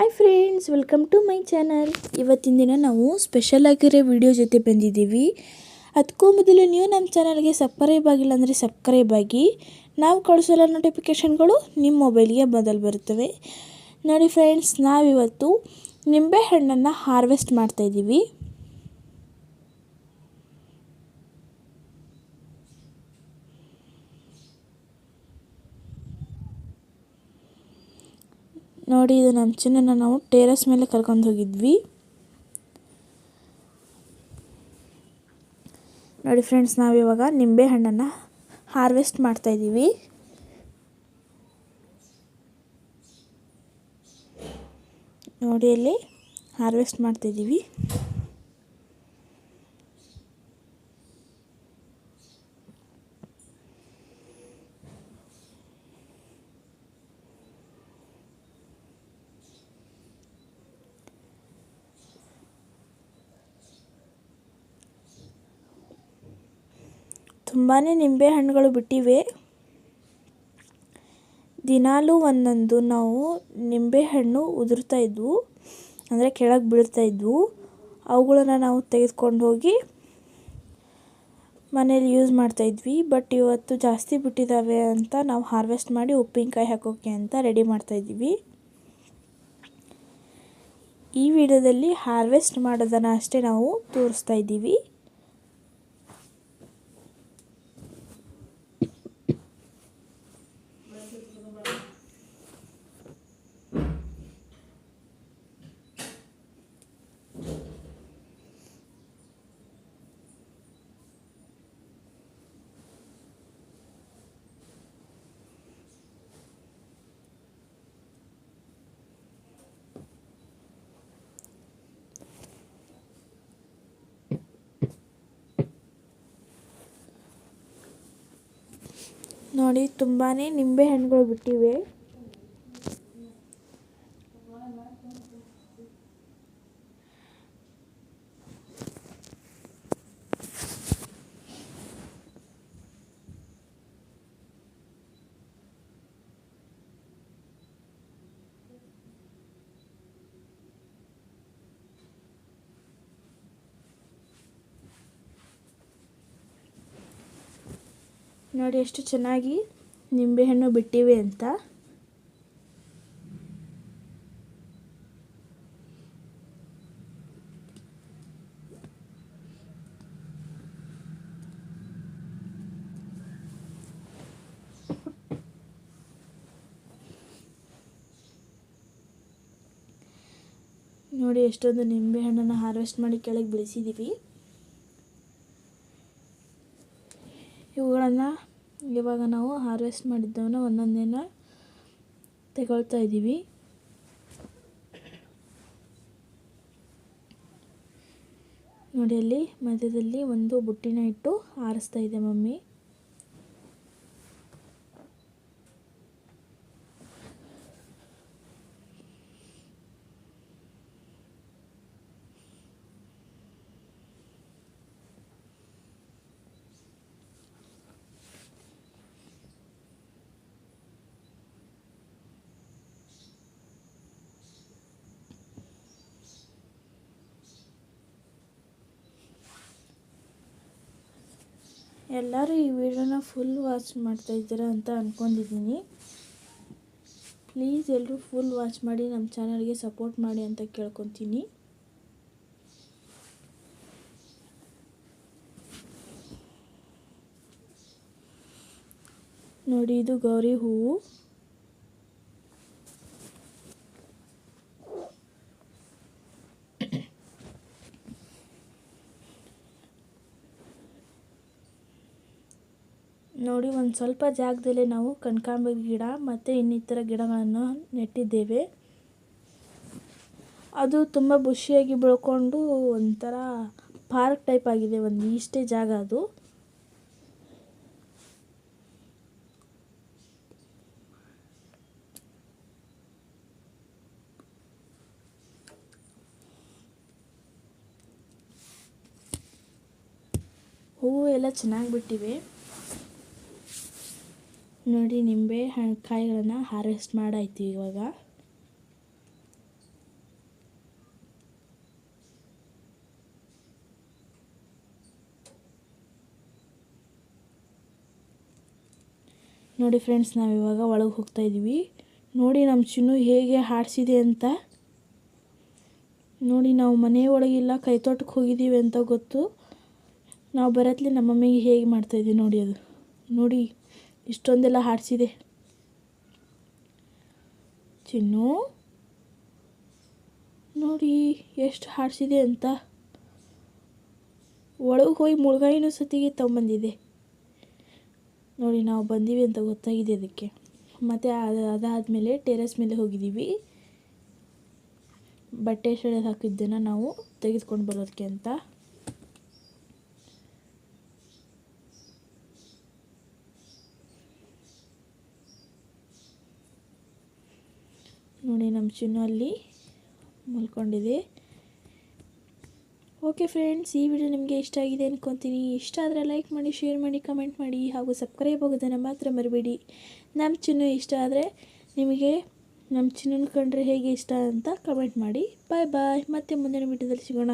Hi friends welcome to my channel ಇವತ್ತಿನ ದಿನ ನಾವು ಸ್ಪೆಷಲ್ ಆಗಿರೋ ವಿಡಿಯೋ ಜೊತೆ ಬಂದಿದ್ದೀವಿ. ಅದಕ್ಕೂ ಮೊದಲು ನೀವು ನಮ್ಮ ಚಾನಲ್ಗೆ ಸಬ್ಸ್ಕ್ರೈಬ್ ಆಗಿಲ್ಲ ಅಂದರೆ ಸಬ್ಸ್ಕ್ರೈಬ್ ಆಗಿ. ನಾವು ಕಳಿಸೋಲ್ಲ ನೋಟಿಫಿಕೇಷನ್ಗಳು ನಿಮ್ಮ ಮೊಬೈಲ್ಗೆ ಮೊದಲು ಬರುತ್ತವೆ. ನೋಡಿ ಫ್ರೆಂಡ್ಸ್ ನಾವಿವತ್ತು ನಿಂಬೆ ಹಣ್ಣನ್ನು ಹಾರ್ವೆಸ್ಟ್ ಮಾಡ್ತಾಯಿದ್ದೀವಿ ನೋಡಿ, ಇದು ನಮ್ಮ ಚಿನ್ನನ ನಾವು ಟೇರಸ್ ಮೇಲೆ ಕರ್ಕೊಂಡು ಹೋಗಿದ್ವಿ. ನೋಡಿ ಫ್ರೆಂಡ್ಸ್ ನಾವಿವಾಗ ನಿಂಬೆ ಹಣ್ಣನ್ನು ಹಾರ್ವೆಸ್ಟ್ ಮಾಡ್ತಾಯಿದ್ದೀವಿ ನೋಡಿ, ಅಲ್ಲಿ ಹಾರ್ವೆಸ್ಟ್ ಮಾಡ್ತಾಯಿದ್ದೀವಿ ತುಂಬಾ ನಿಂಬೆ ಹಣ್ಣುಗಳು ಬಿಟ್ಟಿವೆ. ದಿನಾಲೂ ಒಂದೊಂದು ನಾವು ನಿಂಬೆ ಹಣ್ಣು ಉದುರ್ತಾ ಇದ್ವು. ಅಂದರೆ ಕೆಳಗೆ ಬೀಳ್ತಾ ಇದ್ವು. ಅವುಗಳನ್ನು ನಾವು ತೆಗೆದುಕೊಂಡು ಹೋಗಿ ಮನೇಲಿ ಯೂಸ್ ಮಾಡ್ತಾಯಿದ್ವಿ ಬಟ್ ಇವತ್ತು ಜಾಸ್ತಿ ಬಿಟ್ಟಿದ್ದಾವೆ ಅಂತ ನಾವು ಹಾರ್ವೆಸ್ಟ್ ಮಾಡಿ ಉಪ್ಪಿನಕಾಯಿ ಹಾಕೋಕ್ಕೆ ಅಂತ ರೆಡಿ ಮಾಡ್ತಾಯಿದ್ದೀವಿ ಈ ವಿಡಿಯೋದಲ್ಲಿ ಹಾರ್ವೆಸ್ಟ್ ಮಾಡೋದನ್ನು ಅಷ್ಟೇ ನಾವು ತೋರಿಸ್ತಾ ಇದ್ದೀವಿ. ನೋಡಿ ತುಂಬಾನೇ ನಿಂಬೆ ಹಣ್ಣುಗಳು ಬಿಟ್ಟಿವೆ. ನೋಡಿ ಎಷ್ಟು ಚೆನ್ನಾಗಿ ನಿಂಬೆಹಣ್ಣು ಬಿಟ್ಟಿವೆ ಅಂತ. ನೋಡಿ ಎಷ್ಟೊಂದು ನಿಂಬೆಹಣ್ಣನ್ನು ಹಾರ್ವೆಸ್ಟ್ ಮಾಡಿ ಕೆಳಗೆ ಬೆಳೆಸಿದ್ದೀವಿ ಇವುಗಳನ್ನು ಇವಾಗ ನಾವು ಹಾರ್ವೆಸ್ಟ್ ಮಾಡಿದ್ದವನ್ನ ಒಂದೊಂದೇನ ತಗೊಳ್ತಾ ಇದ್ದೀವಿ ನೋಡಿ ಅಲ್ಲಿ ಮಧ್ಯದಲ್ಲಿ ಒಂದು ಬುಟ್ಟಿನ ಇಟ್ಟು ಆರಿಸ್ತಾ ಇದೆ ಮಮ್ಮಿ. ಎಲ್ಲರೂ ಈ ವಿಡಿಯೋನ ಫುಲ್ ವಾಚ್ ಮಾಡ್ತಾ ಇದ್ದೀರಾ ಅಂತ ಅಂದ್ಕೊಂಡಿದ್ದೀನಿ ಪ್ಲೀಸ್ ಎಲ್ಲರೂ ಫುಲ್ ವಾಚ್ ಮಾಡಿ ನಮ್ಮ ಚಾನಲ್ಗೆ ಸಪೋರ್ಟ್ ಮಾಡಿ ಅಂತ ಕೇಳ್ಕೊತೀನಿ. ನೋಡಿ, ಇದು ಗೌರಿ ಹೂವು. ನೋಡಿ, ಒಂದು ಸ್ವಲ್ಪ ಜಾಗದಲ್ಲೇ ನಾವು ಕನಕಾಂಬರಿ ಗಿಡ ಮತ್ತು ಇನ್ನಿತರ ಗಿಡಗಳನ್ನು ನೆಟ್ಟಿದ್ದೇವೆ. ಅದು ತುಂಬ ಬುಷಿಯಾಗಿ ಬೆಳ್ಕೊಂಡು ಒಂಥರ ಪಾರ್ಕ್ ಟೈಪ್ ಆಗಿದೆ, ಒಂದು ಇಷ್ಟೇ ಜಾಗ ಅದು. ಹೂವು ಎಲ್ಲ ಚೆನ್ನಾಗಿ ಬಿಟ್ಟಿವೆ. ನೋಡಿ, ನಿಂಬೆ ಹಣ್ಣು ಕಾಯಿಗಳನ್ನು ಹಾರ್ವೆಸ್ಟ್ ಮಾಡಾಯ್ತು ಇವಾಗ. ನೋಡಿ ಫ್ರೆಂಡ್ಸ್ ನಾವು ಇವಾಗ ಒಳಗೆ ಹೋಗ್ತಾ ಇದ್ದೀವಿ ನೋಡಿ ನಮ್ಮ ಚಿನ್ನು ಹೇಗೆ ಹಾಡಿಸಿದೆ ಅಂತ. ನೋಡಿ, ನಾವು ಮನೆ ಒಳಗಿಲ್ಲ, ಕೈ ತೋಟಕ್ಕೆ ಹೋಗಿದ್ದೀವಿ ಅಂತ ಗೊತ್ತು. ನಾವು ಬರತ್ಲಿ ನಮ್ಮಮ್ಮಿಗೆ ಹೇಗೆ ಮಾಡ್ತಾಯಿದ್ದೀವಿ ನೋಡಿ ಅದು. ನೋಡಿ. ಇಷ್ಟೊಂದೆಲ್ಲ ಹಾಡಿಸಿದೆ. ಚಿನ್ನು, ನೋಡಿ ಎಷ್ಟು ಹಾಡಿಸಿದೆ ಅಂತ. ಒಳಗೆ ಹೋಗಿ ಮುಳುಗಾಯಿನ ಸತಿಗೆ ತಗೊಂಬಂದಿದೆ. ನೋಡಿ ನಾವು ಬಂದೀವಿ ಅಂತ ಗೊತ್ತಾಗಿದೆ ಅದಕ್ಕೆ. ಮತ್ತು ಅದು ಅದಾದಮೇಲೆ ಟೆರೆಸ್ ಮೇಲೆ ಹೋಗಿದ್ದೀವಿ ಬಟ್ಟೆ ಶೆಳೆದು ಹಾಕಿದ್ದನ್ನು ನಾವು ತೆಗೆದುಕೊಂಡು ಬರೋದಕ್ಕೆ ಅಂತ. ನೋಡಿ ನಮ್ಮ ಚಿನ್ನು ಅಲ್ಲಿ ಮಲ್ಕೊಂಡಿದೆ. ಓಕೆ ಫ್ರೆಂಡ್ಸ್ ಈ ವಿಡಿಯೋ ನಿಮಗೆ ಇಷ್ಟ ಆಗಿದೆ ಅಂದ್ಕೊತೀನಿ ಇಷ್ಟ ಆದರೆ ಲೈಕ್ ಮಾಡಿ ಶೇರ್ ಮಾಡಿ ಕಮೆಂಟ್ ಮಾಡಿ ಹಾಗೂ ಸಬ್ಸ್ಕ್ರೈಬ್ ಆಗೋದನ್ನು ಮಾತ್ರ ಮರಿಬೇಡಿ. ನಮ್ಮ ಚಿನ್ನು ಇಷ್ಟ ಆದರೆ ನಿಮಗೆ ನಮ್ಮ ಚಿನ್ನ ಕಂಡ್ರೆ ಹೇಗೆ ಇಷ್ಟ ಅಂತ ಕಮೆಂಟ್ ಮಾಡಿ. ಬಾಯ್ ಬಾಯ್ ಮತ್ತೆ ಮುಂದಿನ ವಿಡಿಯೋದಲ್ಲಿ ಸಿಗೋಣ.